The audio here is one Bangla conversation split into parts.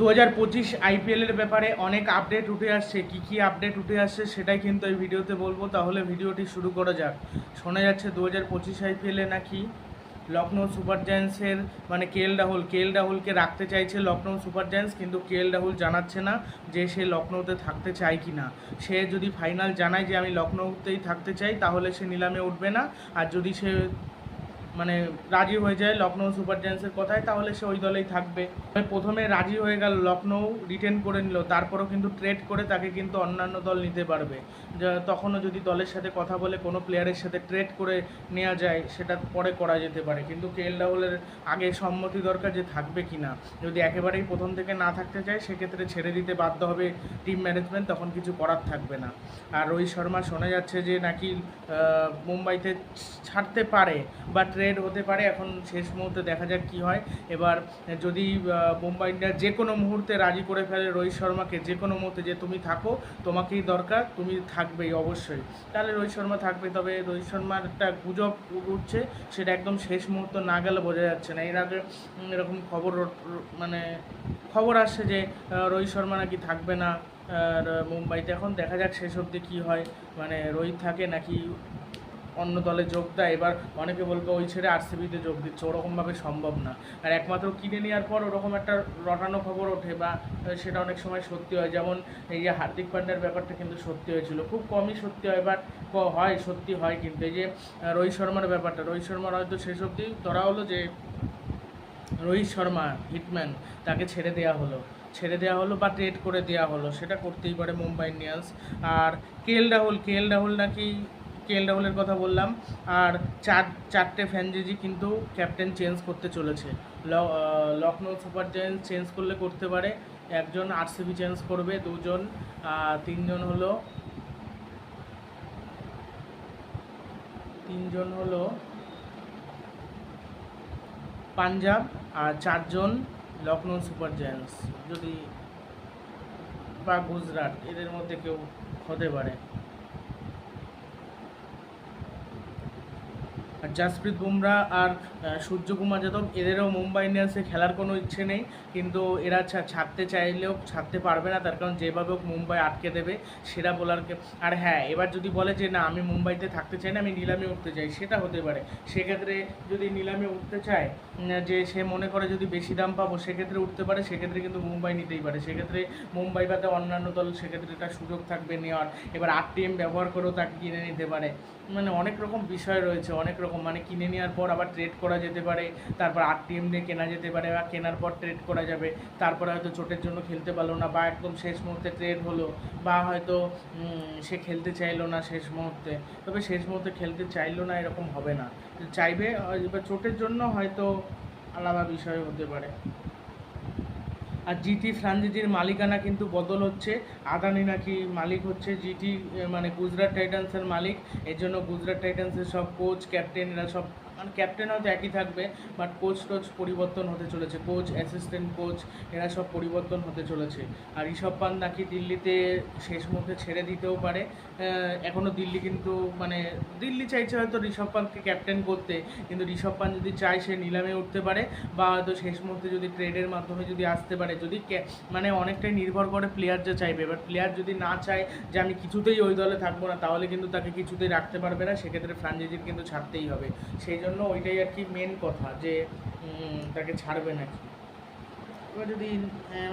দু হাজার পঁচিশ আইপিএলের ব্যাপারে অনেক আপডেট উঠে আসছে। কি কি আপডেট উঠে আসছে সেটাই কিন্তু এই ভিডিওতে বলব। তাহলে ভিডিওটি শুরু করা যাক। শোনা যাচ্ছে দু হাজার পঁচিশ আইপিএলে নাকি লখনৌ সুপার জায়ান্টসের মানে কে এল রাহুল কে এল রাহুলকে রাখতে চাইছে লখনৌ সুপার জায়ান্টস, কিন্তু কে এল রাহুল জানাচ্ছে না যে সে লখনৌতে থাকতে চায় কি না সে যদি ফাইনাল জানায় যে আমি লখনৌতেই থাকতে চাই, তাহলে সে নিলামে উঠবে না। আর যদি সে মানে রাজি হয়ে যায় লখনৌ সুপার জায়ান্টসের কথায়, তাহলে সে ওই দলেই থাকবে। প্রথমে রাজি হয়ে গেল লখনৌ রিটেন করে নিল, তারপরও কিন্তু ট্রেড করে তাকে কিন্তু অন্যান্য দল নিতে পারবে। তখনও যদি দলের সাথে কথা বলে কোনো প্লেয়ারের সাথে ট্রেড করে নেওয়া যায়, সেটা পরে করা যেতে পারে। কিন্তু কে এল রাহুলের আগে সম্মতি দরকার যে থাকবে কি না যদি একেবারেই প্রথম থেকে না থাকতে চায়, সেক্ষেত্রে ছেড়ে দিতে বাধ্য হবে টিম ম্যানেজমেন্ট তখন কিছু করার থাকবে না। আর রোহিত শর্মা শোনা যাচ্ছে যে নাকি মুম্বাইতে ছাড়তে পারে বা ট্রেড হতে পারে, এখন শেষ মুহূর্তে দেখা যাক কি হয়। এবার যদি মুম্বাই ইন্ডিয়ান্স যে কোনো মুহূর্তে রাজি করে ফেলে রোহিত শর্মাকে, যে কোনো মুহূর্তে যে তুমি থাকো, তোমাকেই দরকার, তুমি থাকবেই অবশ্যই। তাহলে রোহিত শর্মা থাকবে, তবে রোহিত শর্মার একটা গুজব উঠছে, সেটা একদম শেষ মুহূর্ত না গেলে বোঝা যাচ্ছে না। এর আগে এরকম খবর মানে খবর আসছে যে রোহিত শর্মা নাকি থাকবে না, আর মুম্বাইতে এখন দেখা যাক শেষ অবধি কী হয়। মানে রোহিত থাকে নাকি অন্য দলে যোগ দেয়। এবার অনেকে বলবে ওই ছেড়ে আরসিবিতে যোগ দিচ্ছে, ওরকমভাবে সম্ভব না। আর একমাত্র কিনে নেওয়ার পর ওরকম একটা রটানো খবর ওঠে বা সেটা অনেক সময় সত্যি হয়। যেমন এই যে হার্দিক পান্ড্যার ব্যাপারটা কিন্তু সত্যি হয়েছিল। খুব কমই সত্যি হয় বাট হয়, সত্যি হয় কিন্তু। এই যে রোহিত শর্মার ব্যাপারটা, রোহিত শর্মার হয়তো শেষ অবধি ধরা হলো যে রোহিত শর্মা, হিটম্যান, তাকে ছেড়ে দেওয়া হলো। ছেড়ে দেওয়া হলো বা ট্রেড করে দেওয়া হলো, সেটা করতেই পারে মুম্বাই ইন্ডিয়ান্স। আর K L Rahul, K L Rahul নাকি কে এল রাহুলের কথা বললাম, আর চার, চারটে ফ্যানজেজি কিন্তু ক্যাপ্টেন চেঞ্জ করতে চলেছে। লখনৌ সুপার জায়ান্টস চেঞ্জ করলে করতে পারে, একজন আরসিবি চেঞ্জ করবে, দুজন তিনজন হলো তিনজন হলো পাঞ্জাব, আর চারজন লখনৌ সুপার জায়ান্টস যদি বা গুজরাট, এদের মধ্যে কেউ হতে পারে। জাসপ্রীত বুমরা আর সূর্যকুমার যাদব, এদেরও মুম্বাই ইন্ডিয়ান্সে খেলার কোনো ইচ্ছে নেই। কিন্তু এরা ছাড়তে চাইলেও ছাড়তে পারবে না, তার কারণ যেভাবে হোক মুম্বাই আটকে দেবে সেরা বোলারকে। আর হ্যাঁ এবার যদি বলে যে, না, আমি মুম্বাইতে থাকতে চাই না, আমি নিলামে উঠতে চাই, সেটা হতে পারে। সেক্ষেত্রে যদি নিলামে উঠতে চায় যে সে মনে করে যদি বেশি দাম পাবো, সেক্ষেত্রে উঠতে পারে, সেক্ষেত্রে কিন্তু মুম্বাই নিতেই পারে। সেক্ষেত্রে মুম্বাই বাদে অন্যান্য দল, সেক্ষেত্রে একটা সুযোগ থাকবে নেওয়ার। এবার আরটিএম ব্যবহার করেও তাকে কিনে নিতে পারে। মানে অনেক রকম বিষয় রয়েছে, অনেক রকম মানে কিনে নেওয়ার পর আবার ট্রেড করা যেতে পারে, তারপর আরটিএম দিয়ে কেনা যেতে পারে বা কেনার পর ট্রেড করা যাবে, তারপরে হয়তো চোটের জন্য খেলতে পারল না বা একদম শেষ মুহূর্তে ট্রেড হলো বা হয়তো সে খেলতে চাইলো না শেষ মুহূর্তে। তবে শেষ মুহূর্তে খেলতে চাইলো না এরকম হবে না। চাইবে এবার চোটের জন্য হয়তো আলাদা বিষয় হতে পারে। আর জিটি ফ্রাঞ্চাইজির মালিকানা কিন্তু বদল হচ্ছে। আদানি নাকি মালিক হচ্ছে। জিটি মানে গুজরাট টাইটান্সের মালিক। এর জন্য গুজরাট টাইটান্সের সব কোচ ক্যাপ্টেন এরা সব মানে ক্যাপ্টেন হয়তো একই থাকবে বাট কোচ টোচ পরিবর্তন হতে চলেছে। কোচ অ্যাসিস্ট্যান্ট কোচ এরা সব পরিবর্তন হতে চলেছে। আর ঋষভ পান নাকি দিল্লিতে শেষ মুহূর্তে ছেড়ে দিতেও পারে। এখনও দিল্লি কিন্তু মানে দিল্লি চাইছে হয়তো ঋষভ পানকে ক্যাপ্টেন করতে, কিন্তু ঋষভ পান যদি চায় সে নিলামে উঠতে পারে, বা হয়তো শেষ মুহূর্তে যদি ট্রেডের মাধ্যমে যদি আসতে পারে, যদি মানে অনেকটাই নির্ভর করে প্লেয়ার যে চাইবে। এবার প্লেয়ার যদি না চায় যে আমি কিছুতেই ওই দলে থাকব না, তাহলে কিন্তু তাকে কিছুতেই রাখতে পারবে না, সেক্ষেত্রে ফ্রাঞ্চাইজির কিন্তু ছাড়তেই হবে। সেই জন্য ওইটাই আর কি মেন কথা যে তাকে ছাড়বে নাকি? এবার যদি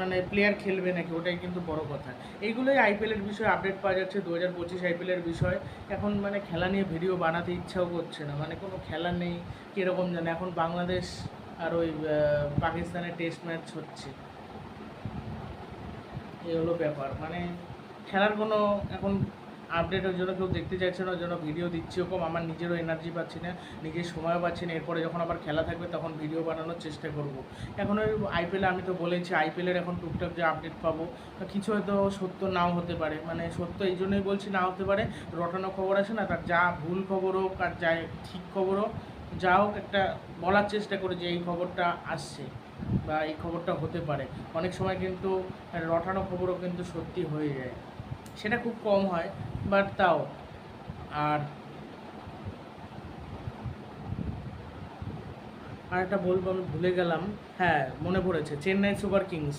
মানে প্লেয়ার খেলবে নাকি, ওটাই কিন্তু বড় কথা। এইগুলোই আইপিএলের বিষয়ে আপডেট পাওয়া যাচ্ছে দু হাজার পঁচিশ আইপিএলের বিষয়। এখন মানে খেলা নিয়ে ভিডিও বানাতে ইচ্ছাও করছে না। মানে কোনো খেলা নেই, কীরকম জানে? এখন বাংলাদেশ আর ওই পাকিস্তানের টেস্ট ম্যাচ হচ্ছে। এই হলো ব্যাপার। মানে খেলার কোনো এখন আপডেট ওই জন্য কেউ দেখতে চাইছে না ওই জন্য ভিডিও দিচ্ছি ওরকম, আমার নিজেরও এনার্জি পাচ্ছি না, নিজের সময় পাচ্ছি না। এরপরে যখন আবার খেলা থাকবে, তখন ভিডিও বানানোর চেষ্টা করব। এখন ওই আইপিএলে আমি তো বলেছি আইপিএলের এখন টুকটাক যে আপডেট পাবো কিছু হয়তো সত্য নাও হতে পারে। মানে সত্য এই জন্যই বলছি না হতে পারে, রটানো খবর আছে না, তার যা ভুল খবর হোক আর যা ঠিক খবর হোক, যা হোক একটা বলার চেষ্টা করে যে এই খবরটা আসছে বা এই খবরটা হতে পারে। অনেক সময় কিন্তু রটানো খবরও কিন্তু সত্যি হয়ে যায়। সেটা খুব কম হয় বাট তাও আর আর একটা বলব, আমি ভুলে গেলাম। হ্যাঁ মনে পড়েছে, চেন্নাই সুপার কিংস।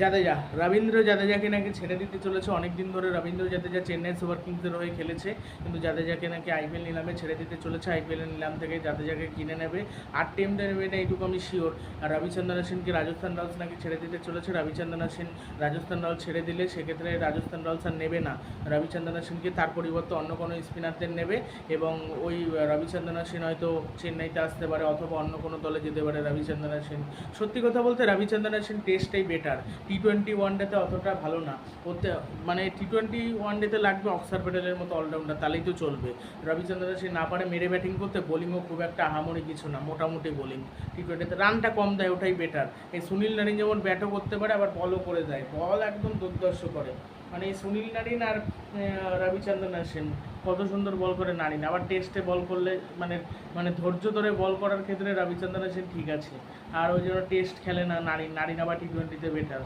জাদেজা, রবীন্দ্র জাদেজাকে নাকি ছেড়ে দিতে চলেছে। অনেক দিন ধরে রবীন্দ্র জাদেজা চেন্নাই সুপার কিংসের হয়ে খেলেছে, কিন্তু জাদেজাকে নাকি আইপিএল নিলামে ছেড়ে দিতে চলেছে। আইপিএল নিলাম থেকে জাদেজাকে কিনে নেবে। আর টিমটা নেবে না এইটুকু আমি শিওর আর রবিচন্দ্রন সেনকে রাজস্থান রয়্যালস নাকি ছেড়ে দিতে চলেছে। রবিচন্দ্রন সেন রাজস্থান রয়্যালস ছেড়ে দিলে সেক্ষেত্রে রাজস্থান রয়্যালস আর নেবে না। রবিচন্দ্রন সেনকে তার পরিবর্তে অন্য কোনো স্পিনারদের নেবে এবং ওই রবিচন্দ্রন সেন হয়তো চেন্নাইতে আসতে পারে অথবা অন্য কোনো দলে যেতে পারে রবিচন্দ্রন সেন। সত্যি কথা বলতে রবিচন্দ্রন সেন টেস্টটাই বেটার টি টোয়েন্টি ওয়ানডেতে অতটা ভালো না। ওতে মানে টি টোয়েন্টি ওয়ানডেতে লাগবে অক্সার প্যাটেলের মতো অলরাউন্ডার তাহলেই তো চলবে। রবিচন্দ্রন সে না পারে মেরে ব্যাটিং করতে বোলিংও খুব একটা আহামরি কিছু না মোটামুটি বোলিং টি টোয়েন্টিতে রানটা কম দেয় ওটাই বেটার এই সুনীল নারিন যেমন ব্যাটও করতে পারে আবার বলও করে দেয়। বল একদম দুর্দর্শ করে। মানে সুনীল নারিন আর আহ, রবিচন্দ্রন সেন কত সুন্দর বল করে নারিন আবার টেস্টে বল করলে মানে মানে ধৈর্য ধরে বল করার ক্ষেত্রে রবিচন্দ্রন সেন ঠিক আছে। আর ওই জন্য টেস্ট খেলে না নারী নারিন আবার টি টোয়েন্টিতে বেটার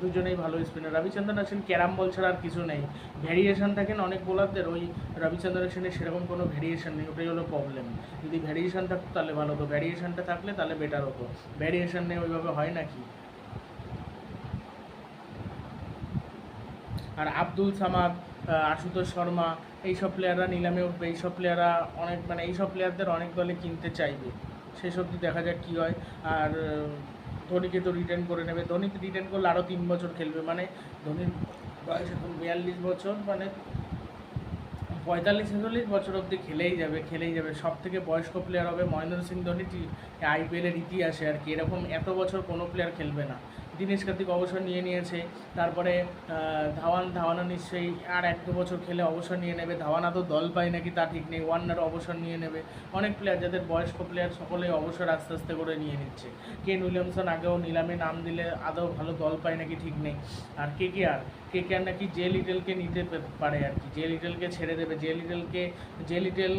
দুজনেই ভালো স্পিনার রবিচন্দ্রন সেন ক্যারাম বল ছাড়া আর কিছু নেই। ভ্যারিয়েশন থাকেন অনেক বোলারদের, ওই রবিচন্দ্রন সেনের সেরকম কোনো ভ্যারিয়েশন নেই, ওটাই হলো প্রবলেম যদি ভ্যারিয়েশন থাকতো তাহলে ভালো হতো। ভ্যারিয়েশনটা থাকলে তাহলে বেটার হতো। ভ্যারিয়েশন নেই ওইভাবে হয় নাকি? আর আব্দুল সামাদ আশুতোষ শর্মা, এইসব প্লেয়াররা নিলামে উঠবে। এইসব প্লেয়াররা অনেক মানে এইসব প্লেয়ারদের অনেক দলে কিনতে চাইবে। শেষ অবধি দেখা যাক কী হয়। আর ধোনিকে তো রিটার্ন করে নেবে। ধোনি রিটার্ন করলে আরও তিন বছর খেলবে। মানে ধোনির বয়স এখন বিয়াল্লিশ বছর মানে পঁয়তাল্লিশ, ছেচল্লিশ বছর অবধি খেলেই যাবে খেলেই যাবে। সব থেকে বয়স্ক প্লেয়ার হবে মহেন্দ্র সিং ধোনি। আইপিএলের ইতিহাসে আর কি। এরকম এত বছর কোনো প্লেয়ার খেলবে না। দীনেশ কার্তিক অবসর নিয়ে নিয়েছে, তারপরে ধাওয়ান ধাওয়ানা নিশ্চয়ই আর এক বছর খেলে অবসর নিয়ে নেবে। ধাওয়ানা তো দল পায় নাকি তা ঠিক নেই ওয়ার্নার অবসর নিয়ে নেবে। অনেক প্লেয়ার যাদের বয়স্ক প্লেয়ার সকলেই অবসর আস্তে আস্তে করে নিয়ে নিচ্ছে। কেন উইলিয়ামসন আগেও নিলামে নাম দিলে আদৌ ভালো দল পায় নাকি ঠিক নেই? আর কে কে আর? কে কে আর নাকি জে লিটেলকে নিতে পারে আর কি। জে লিটেলকে ছেড়ে দেবে জে লিটেলকে জে লিটেল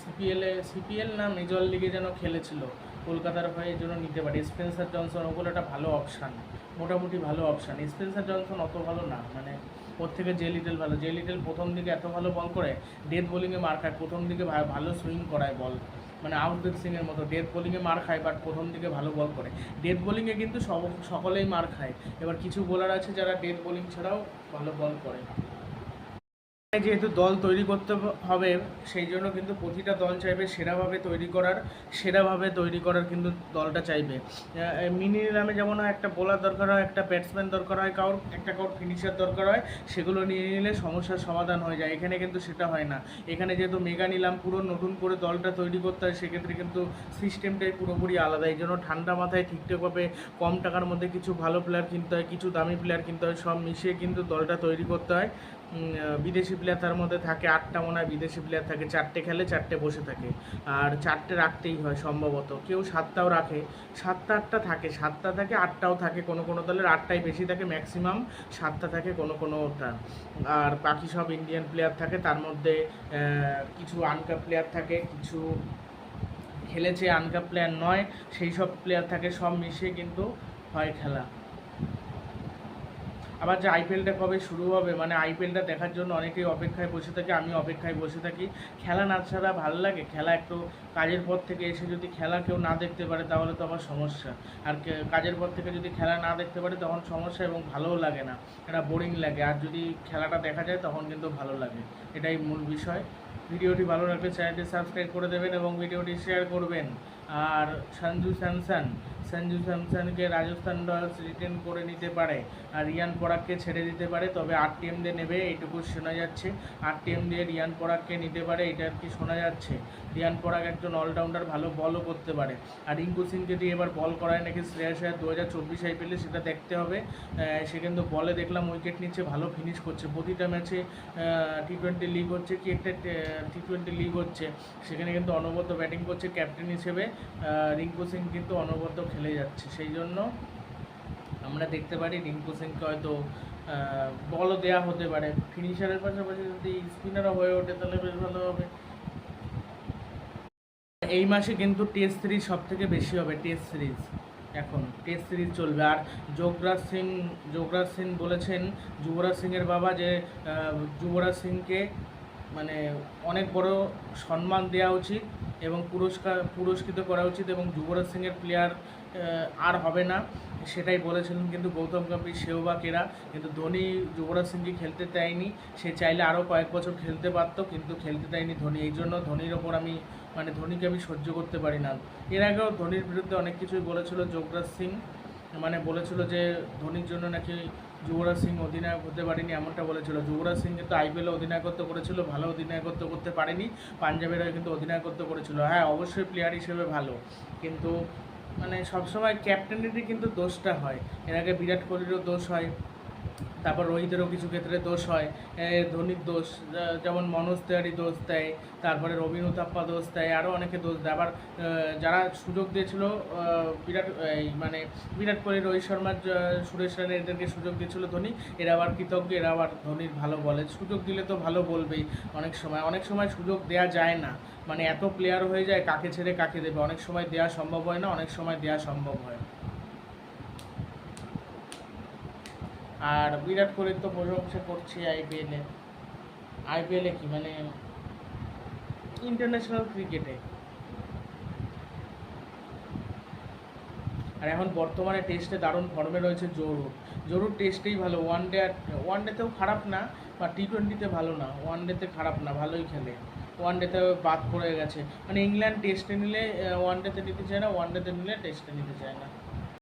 সিপিএলে সিপিএল না, মেজর লিগে যেন খেলেছিল কলকাতার হয়ে জন্য নিতে পারে। স্পেন্সার জনসন ওগুলো একটা ভালো অপশান মোটামুটি ভালো অপশান স্পেন্সার জনসন অত ভালো না মানে ওর থেকে জে লিটেল ভালো জে লিটেল প্রথম দিকে এত ভালো বল করে ডেথ বোলিংয়ে মার খায়, প্রথম দিকে ভালো সুইং করায় বল মানে আউটদেব সিংয়ের মতো ডেথ বোলিংয়ে মার খায় বাট প্রথম দিকে ভালো বল করে। ডেথ বোলিংয়ে কিন্তু সব সকলেই মার খায়। এবার কিছু বোলার আছে যারা ডেথ বোলিং ছাড়াও ভালো বল করে। যেহেতু দল তৈরি করতে হবে, সেই জন্য কিন্তু প্রতিটা দল চাইবে সেরাভাবে তৈরি করার, সেরাভাবে তৈরি করার কিন্তু দলটা চাইবে। মিনি নিলামে যেমন একটা বোলার দরকার হয়, একটা ব্যাটসম্যান দরকার হয়, কারোর, একটা কারোর ফিনিশার দরকার হয়, সেগুলো নিয়ে নিলে সমস্যার সমাধান হয়ে যায়। এখানে কিন্তু সেটা হয় না। এখানে যেহেতু মেগা নিলাম, পুরো নতুন করে দলটা তৈরি করতে হয়, সেক্ষেত্রে কিন্তু সিস্টেমটাই পুরোপুরি আলাদা। এই জন্য ঠান্ডা মাথায় ঠিকঠাকভাবে কম টাকার মধ্যে কিছু ভালো প্লেয়ার কিনতে হয়, কিছু দামি প্লেয়ার কিনতে হয়, সব মিশিয়ে কিন্তু দলটা তৈরি করতে হয়। বিদেশি প্লেয়ার মধ্যে থাকে আটটা মনে হয় বিদেশি প্লেয়ার থাকে, চারটে খেলে চারটে বসে থাকে। আর চারটে রাখতেই হয় সম্ভবত। কেউ সাতটাও রাখে। সাতটা, আটটা থাকে। সাতটা থাকে আটটাও থাকে কোনো কোনো দলের। আটটাই বেশি থাকে ম্যাক্সিমাম সাতটা থাকে কোনো কোনোটা আর বাকি সব ইন্ডিয়ান প্লেয়ার থাকে। তার মধ্যে কিছু আনকাপ প্লেয়ার থাকে, কিছু খেলেছে আনকাপ প্লেয়ার নয়। সেই সব প্লেয়ার থাকে। সব মিশিয়ে কিন্তু হয় খেলা। আবার যে আইপিএলটা কবে শুরু হবে মানে আইপিএলটা দেখার জন্য অনেকেই অপেক্ষায় বসে থাকে আমি অপেক্ষায় বসে থাকি। খেলা না ছাড়া ভালো লাগে? খেলা একটু কাজের পর থেকে এসে যদি খেলা কেউ না দেখতে পারে, তাহলে তো আমার সমস্যা। আর কাজের পর থেকে যদি খেলা না দেখতে পারে, তখন সমস্যা এবং ভালোও লাগে না। এটা বোরিং লাগে। আর যদি খেলাটা দেখা যায়, তখন কিন্তু ভালো লাগে। এটাই মূল বিষয়। ভিডিওটি ভালো লাগলে চ্যানেলটি সাবস্ক্রাইব করে দেবেন এবং ভিডিওটি শেয়ার করবেন। আর সঞ্জু স্যামসন। সঞ্জু স্যামসনকে রাজস্থান রয়্যালস রিটেন করে নিতে পারে আর রিয়ান পরাগকে ছেড়ে দিতে পারে, তবে আট টিএম দিয়ে নেবে, এইটুকু শোনা যাচ্ছে। আট টিএম দিয়ে রিয়ান পরাগকে নিতে পারে, এটা আর কি শোনা যাচ্ছে। রিয়ান পরাগ একজন অলরাউন্ডার ভালো বলও করতে পারে। আর রিঙ্কু সিংকে দিয়ে এবার বল করায় নাকি শ্রেয়াস আয়ার দু হাজার চব্বিশ আইপিএলে সেটা দেখতে হবে। সে কিন্তু বলে দেখলাম উইকেট নিচ্ছে, ভালো ফিনিশ করছে। প্রতিটা ম্যাচে টি টোয়েন্টি লিগ হচ্ছে কি একটা টি টোয়েন্টি লিগ হচ্ছে। সেখানে কিন্তু অনবদ্য ব্যাটিং করছে ক্যাপ্টেন হিসেবে। রিঙ্কু সিং কিন্তু অনবদ্য খেলে যাচ্ছে। সেই জন্য আমরা দেখতে পারি রিঙ্কু সিংকে হয়তো বলও দেওয়া হতে পারে। ফিনিশারের পাশাপাশি যদি স্পিনারও হয়ে ওঠে, তাহলে বেশ ভালো হবে। এই মাসে কিন্তু টেস্ট সিরিজ সব থেকে বেশি হবে টেস্ট সিরিজ এখন টেস্ট সিরিজ চলবে। আর যোগরাজ সিং যোগরাজ সিং বলেছেন, যুবরাজ সিংয়ের বাবা যে যুবরাজ সিংকে মানে অনেক বড় সম্মান দেওয়া উচিত। এবং পুরস্কার, পুরস্কৃত করা উচিত এবং যুবরাজ সিংয়ের প্লেয়ার আর হবে না, সেটাই বলেছিলেন কিন্তু গৌতম গম্ভীর সেহবাগেরা কিন্তু ধোনি যুবরাজ সিংকে খেলতে দেয়নি, সে চাইলে আরও কয়েক বছর খেলতে পারতো, কিন্তু খেলতে দেয়নি ধোনি, এই জন্য ধোনির ওপর আমি মানে ধোনিকে আমি সহ্য করতে পারি না। এর আগেও ধোনির বিরুদ্ধে অনেক কিছুই বলেছিল যোগরাজ সিং মানে বলেছিল যে ধোনির জন্য নাকি যুবরাজ সিং অধিনায়ক হতে পারেনি, এমনটা বলেছিল। যুবরাজ সিং কিন্তু আইপিএলে অধিনায়কত্ব করেছিল, ভালো অধিনায়কত্ব করতে পারেনি। পাঞ্জাবের কিন্তু অধিনায়কত্ব করেছিল। হ্যাঁ অবশ্যই প্লেয়ার হিসেবে ভালো। কিন্তু মানে সবসময় ক্যাপ্টেনেরই কিন্তু দোষটা হয়। এর আগে বিরাট কোহলিরও দোষ হয়। তারপর রোহিতেরও কিছু ক্ষেত্রে দোষ হয়। ধোনির দোষ যেমন মনোজ তেওয়ারি দোষ দেয়, তারপরে রবিন উথাপ্পা দোষ দেয়, আরও অনেকে দোষ দেয়। আবার যারা সুযোগ দিয়েছিল বিরাট, এই মানে বিরাট কোহলি, রোহিত শর্মার সুরেশ রানা এদেরকে সুযোগ দিয়েছিল ধোনি, এরা আবার কৃতজ্ঞ, এরা আবার ধোনির ভালো বলে। সুযোগ দিলে তো ভালো বলবেই। অনেক সময় অনেক সময় সুযোগ দেয়া যায় না। মানে এত প্লেয়ার হয়ে যায়, কাকে ছেড়ে কাকে দেবে? অনেক সময় দেওয়া সম্ভব হয় না, অনেক সময় দেওয়া সম্ভব হয় আর বিরাট কোহলির তো প্রশংসা করছি আইপিএলে আইপিএলে কি? মানে ইন্টারন্যাশনাল ক্রিকেটে আর এখন বর্তমানে টেস্টে দারুণ ফর্মে রয়েছে জরুর। জরুর টেস্টেই ভালো। ওয়ান ডে আর ওয়ান ডেতেও খারাপ না, বা টি টোয়েন্টিতে ভালো না। ওয়ান ডেতে খারাপ না, ভালোই খেলে। ওয়ান ডেতে বাদ পড়ে গেছে। মানে ইংল্যান্ড টেস্টে নিলে ওয়ান ডেতে নিতে চায় না ওয়ান ডেতে নিলে টেস্টে নিতে চায় না।